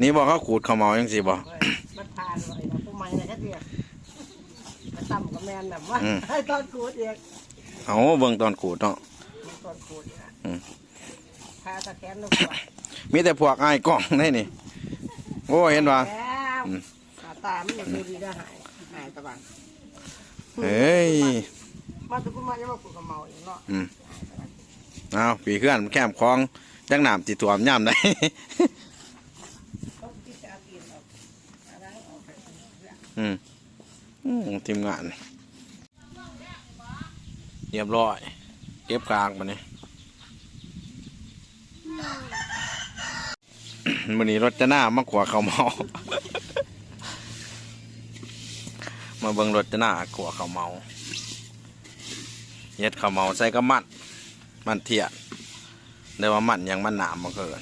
นี่บอกเขาขูดเขาวเมายังสิบอกเว้ยมันผ่านไว้นะผู้ใหม่เนี่ยแค่เดียวมาต่ำกับแมนแบบว่าอืมให้ตอนขูดเองเอาเบิ่งตอนขูดเนาะมันตอนขูดเนี่ยอืมพาตะแคงลูกหัวมีแต่พวกไอ้ายกล้องได้นี่โอ้เห็นว่าแก้วอืมตาตามันดูดีได้หายหายตะบังเฮ้ยมาถึงผู้ใหม่จะมาขูดกับเมาอย่างเนาะอืมเอาปีเคลื่อนแคมคลองจังน้ำติดถ่วมย่ำได้ เขาคิดจะเอากินเอาอะไรเอาไป อืมอืมทีมงานเรียบร้อย เก็บกลางมาเนี่ยวันนี้รถจะหน้ามากกว่าเขาเมา มาเบิ่งรถจะหน้ากว่าเขาเมาเย็ดเขาเมาใส่ก็มันมันเทียนเดี๋ยวว่ามันยังมันหนามมาเกิน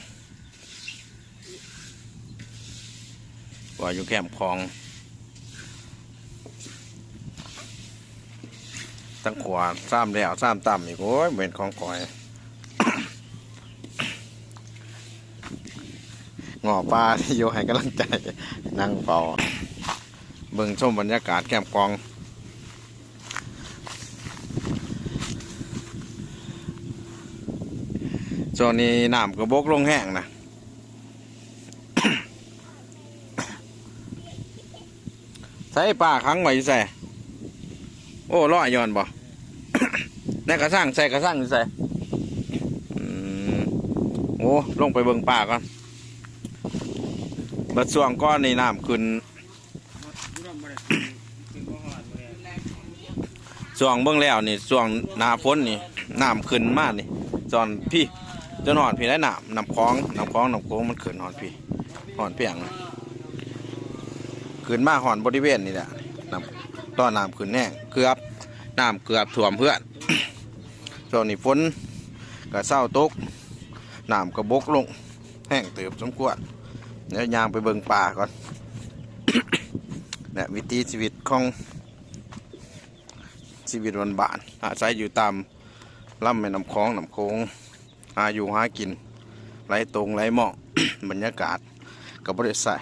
ว่าอยู่แคมคลอง ตั้งขวาซ้ำแล้วซ้ำต่ำอีกโอ้ยเป็นของก่อยงอปลาที่โยให้กำลังใจนั่งเฝ้าเบิ่งชมบรรยากาศแก้มกอง ช่วงนี้น้ำกระบกลงแห้งนะใส่ปลาครั้งไว้ใส่ โอ้ร้อยย้อนบ่ในกระสั่งใส่กระสั่งใส่โอ้ลงไปเบิงป่าก่อนบัดช่วงก้อนในน้ำขึ้นช่วงเบิ่งแล้วนี่ช่วงหนาฝนนี่น้ำขึ้นมากนี่จอนพี่จนหอนพี่ได้น้ำน้ำคล้องน้ำคล้องน้ำโค้งมันขึ้นหอนพี่หอนเปียงนะขึ้นมาหอนบริเวณนี่แหละน้ำ ต้อนน้ำขึ้นแน่เกือบน้ำเกือบท่วมเพื่อนช่วงนี้ฝนก็เศร้าตกน้ำก็บกลง แห้งเติบสมควรเดี๋ยวยางไปเบิงป่าก่อนเนี่ยวิถีชีวิตของชีวิตวันบานอาศัยอยู่ตามลำแม่น้ำคลองน้ำโค้งหาอยู่หากินไหลตรงไหลหมอกบรรยากาศกับบริษัท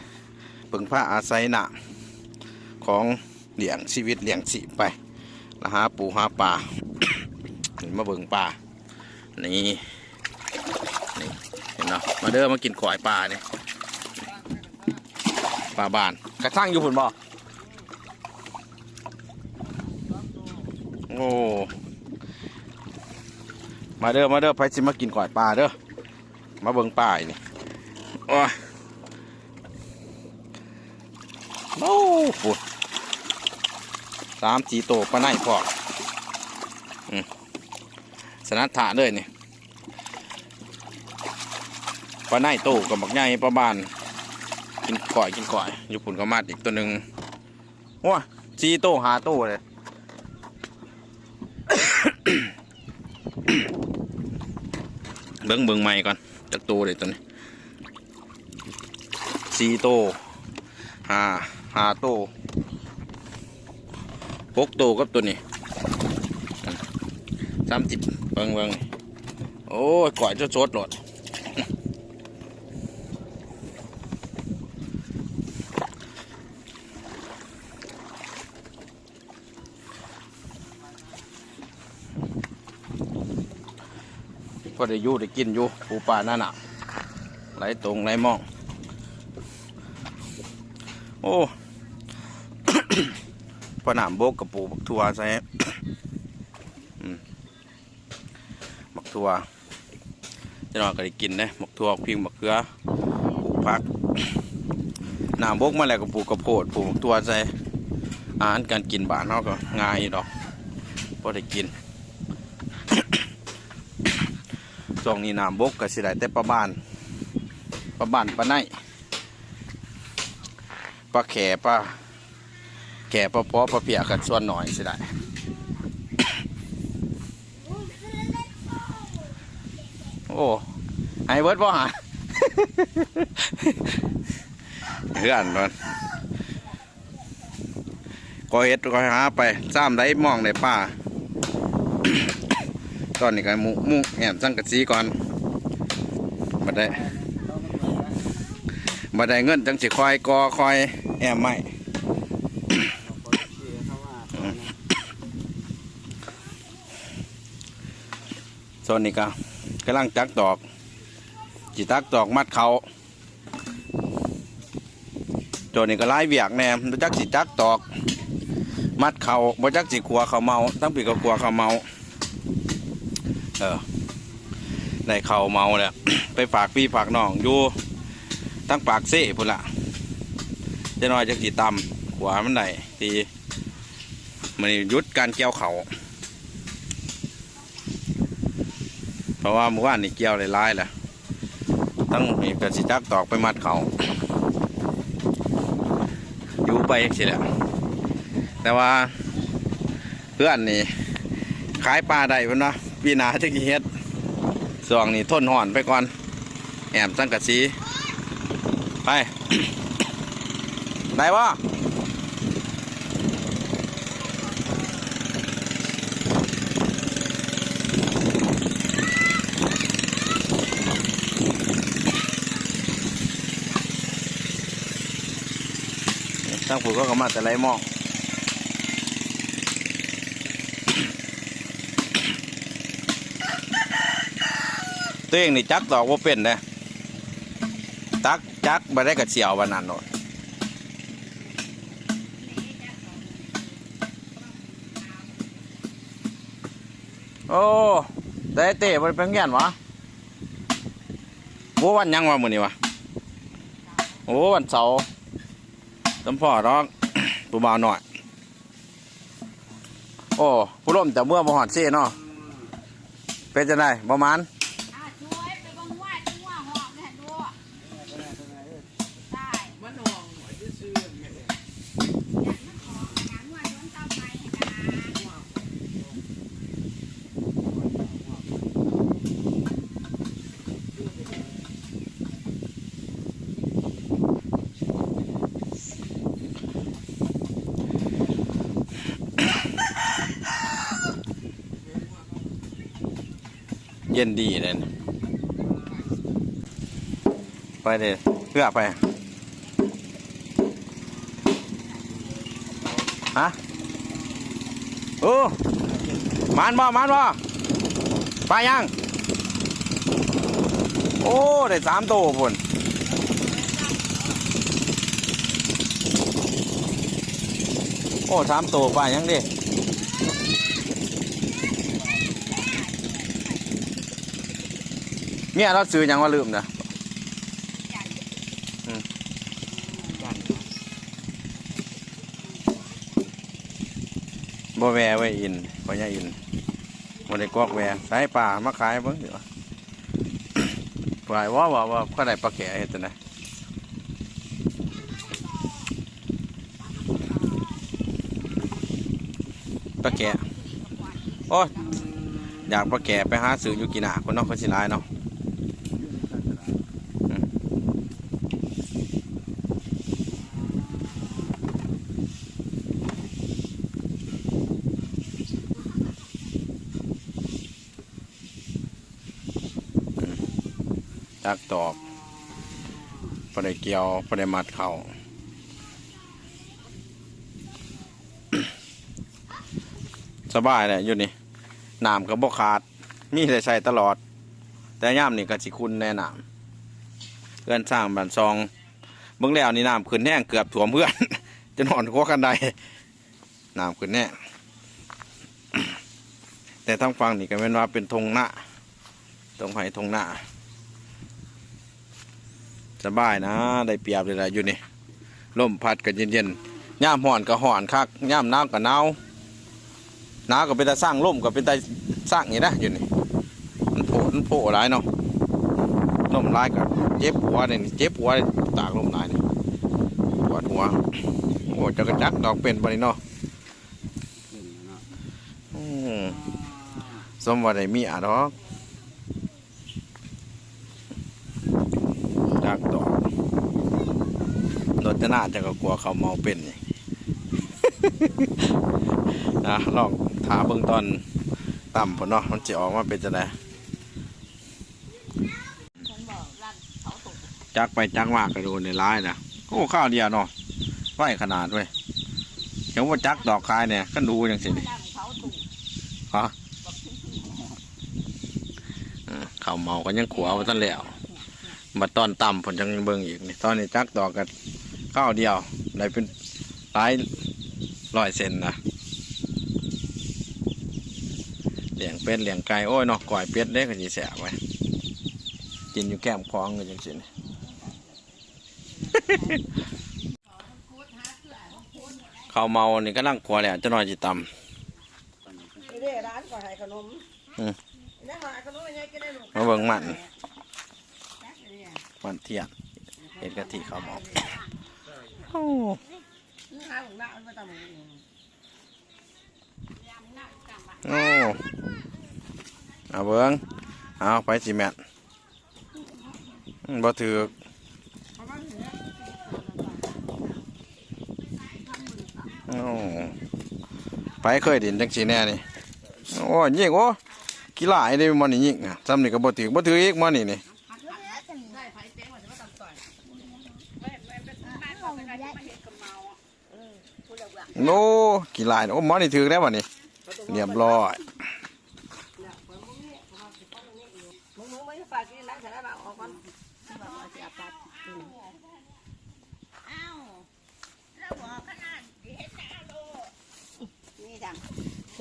เบิงผ้าอาศัยหนาของ เลี้ยงชีวิตเลี้ยงสีไปล้วหาปูหาปลามาเบิ่งปลานี่นี่เห็นเนาะมาเด้อมากินข่อยปลาเนี่ยปลาบานกระทั่งอยู่พุ่นบ่โอ้มาเด้อมาเด้อไปสิมากินข่อยปลาเด้อมาเบิ่งปลาอนี่โอ้โอ้ปุด สามจีโตปลาไหนพอกสนัดถาเลยนี่ปลาไนโตกับบักใหญ่ปลาบาน กินก่อยกินก่อยอยู่ปุ่นก็มาดอีกตัวหนึ่งว้าจีโตหาโตเลยเบิ้งเบิ้งใหม่ก่อนจากโตเลยตัวนี้ซีโตหาหาโต กโตกับตัวนี้สามสิบบิ่งบิ่งโอ้ยก่อยจะโจดหลดพอได้ยู่ได้กินอยู่ปูปลาหน้าหนาไหลตรงไหลมอง โอ้ พอหนามโบกกับปูบักทัวใส่หมักทัวจะนอนก็ได้กินนะหมักทัวพิงหมักเกลือปลูกผักน้ำบกมาแล้วก็ปลูกระโพดปลูกหมักทัวใส่อาหารการกินบ้านเขาก็ง่ายอยู่ดอกพอได้กินช่วงนี้น้ำบกก็สิได้แต่ปลาบ้านปลาบ้านปลาไนปลาแขปลา แก่ปลาเพาะปลาเปียกันส่วนหน่อยสิได้โอ้ไอ้เบิร์ดบ่หาเฮือนนอนก็เฮ็ดก็หาไปซ้ำได้มองได้ป้าตอนนี้ก็มุมุแอมสังกะสีก่อนบัดได้บบ่ได้เงินจังสิคอยกอคอยแอมไม่ ส่วนนี้ก็กำลังจักตอก จิตักตอกมัดเขาโจนี่ก็ไล่เบียกแนมบจักสิจักตอก มัดเขาบ่จักสิขัวเขาเมา ทั้งปีก็ขัวเขาเมา เออได้เขาเมาแล้วไปฝากพี่ฝากน้องอยู่ทั้งปากเซ่พุ่นละจะน้อยจักสิตำขัวมันได้ทีมันยุดการเกี่ยวเขา เพราะว่าเมื่อวานนี่เกี่ยวหลายๆแหละตั้งมีกระสิจักตอกไปมัดเขาอยู่ไปสิแหละแต่ว่าเพื่อนนี่ขายปลาได้พุ่นเนาะปีนาจะกี่เฮ็ดส่วงนี่ทนห่อนไปก่อน แอมสังกะสีไป ได้วะ ตั้งผูกก็มาแต่ไรมองตัวเองนี่จักตอกว่าเป็นนะตักจักมาได้กับเสียววันนั้นโนดโอ้ได้เตะมันเป็นเงี้ยนวะโว้วันยังวะมือนี่วะโอ้วันเสาร์ ตำพ่อร้องปูบาวหน่อย โอ้ผู้ร่มแต่เมื่อบ่หอดเซ่เนาะเป็นจะได้ประมาณ อะช่วยไปบังว่าจังว่าหอบเลยดูได้ มันห่วงซื่อ อยากมันขออยากว่าย้อนเต้าไปให้กัน เย็นดีเลยไปเลยเพื่อไปฮะโอ้มานบ่มานบ่ไปยัง โอ้ ได้สามตัวพุ่นโอ้สามตัวไปยังดิ เนี่ยเราซื้อยังว่าลืมนะบ่แวไว้อินบ่ยาอินบ่ได้กอกแวใส่ป่ามาขายเบิ่งเดี๋ยวปลายว่าว่าว่าเขาได้ปลาแก่เฮ็ดจังไดปลาแก่โอ้ยอยากปลาแก่ไปหาซื้ออยู่กินหาคนนอกคนสิหลายเนาะ จักตอกพอได้เกี่ยวพอได้มัดเขาสบายเลยอยู่นี่น้ำก็บกขาดมีได้ใส่ตลอด แต่ย่ามนี่ก็สิคุณแน่น้ำเพื่อนสร้างบันซองเบื้องแล้วนี่น้ำขึ้นแห้งเกือบถ่วมเพื่อน จะนอนขั้วกันใดน้ำขึ้นแน่แต่ทั้งฟังนี่ก็เป็นว่าเป็นธงหน้าตรงไผ่ธงหน้า สบายนะ ได้เปรียบเลยละอยู่นี่ลมพัดกันเย็นๆย่ามห่อนก็ห่อนคักย่ามหนาวก็หนาวหนาวก็เป็นตาสร้างลมก็เป็นตาสร้างอย่างนี้นะอยู่นี่มันโผล่มันโผล่หลายเนาะลมหลายก็เจ็บหัวเนี่ยเจ็บหัวตากลมหลายเนี่ยปวดหัวโอ้จะกระจักดอกเป็นบริเนาะสมว่าได้มีอะดอก จากดอกรถจะน่าจะก็กลัวเขาเมาเป็นนะลองถาเบิ่งตอนต่ำพนเนาะมันจะออกมาเป็นจะไดฉันบอกรันเขาตกจักไปจักมากกระโดนในร้ายนะโอ้ข้าวเดียวเนาะไฟขนาดเว้ยยังว่าจักดอกคายเนี่ยก็ดูอย่างสิเขาตู่ฮะอืมข้าเมาก็ยังขวมาตั้งแล้ว มาตอนต่ำผลจังเบิ่งอีกนี่ตอนนี้จักดอกกันข้าวเดียวได้เป็นหลายร้อยเซนนะเลี้ยงเป็ดเลี้ยงไก่โอ้ยเนาะก่อยเป็ดเด้ก็สิแสบไว้กินอยู่แก้มคลองก็จังสินี่ข้าวเมานี่ก็นั่งขัวแล้วจะนอนจิตำนี่เด้ร้านก็ให้ขนมอืมนี่หาขนมยังกินได้ลูกมาเบิ่งมัน มันเที่ยงเห็ดกะทิข้าวเมาโอ้นี่หาของหน้ามันมาตำโอ้เอาเบิ่งเอาไปสิแม่นอืมบ่ถือกโอ้ไปเคยดินจังสีแน่นี่ โอ้ยิงโอ้กีฬาไอ้นี่มันนี่ยิงอะซ้ำนี่ก็บ่ถือบ่ถืออีกมันนี่นี่ ได้ไผเต็งว่าจะมาตำต่อย โน้กีฬายโอ้มันนี่ถือแล้ววันนี้เรียบร้อยมึงมึงไม่ฝากกินนะเสร็จแล้วเอาออกก่อนอ้าวแล้วบอกขนาดเห็นหน้าโลนี่ดังเ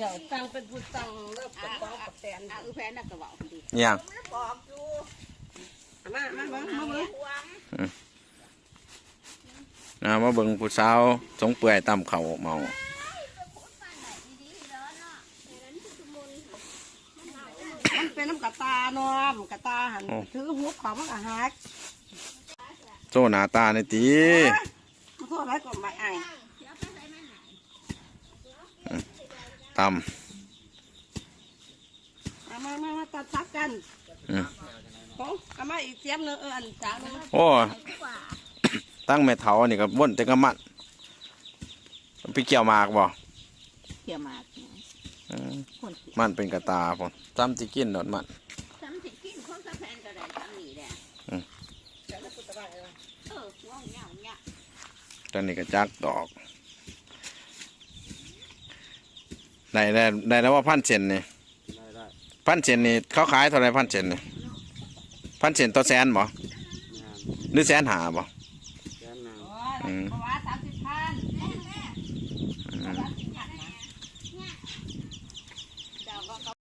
นียังบอกอยู่มามามามา นะมาเบิ่งผู้สาวสงเปื่อยตำเขาวเมามันเป็นน้ำกระตาเนอมกระตาหันถือหุบของมันก็หักโซหนาตาในตีมาโทษไรก็ไม่ไอตมามามามาตัดซักกันำอืมของเอามาอีกเสียมหนึงเอออันจานนึงโอ้ ตั้งแม่เถานี่ก็บ่นแต่ก็มันไปเกี่ยวหมากบ่เขี่ยหมากอืมคนมันเป็นกระตาพ่นซ้ำที่กินดอดมัน ซ้ำสิกินคนกับแฟนก็ได้ซ้ำนี่แหละเดี๋ยวเราพูดตะไบเลยเออว่างเงี้ยเงี้ยตอนนี้ก็จักดอกได้ได้ได้แล้วว่าพันเซนนี่พันเซนนี่เขาขายเท่าไหรพันเซนนี่พันเซนต่อแสนบ่หรือแสนหาบ่ Mm.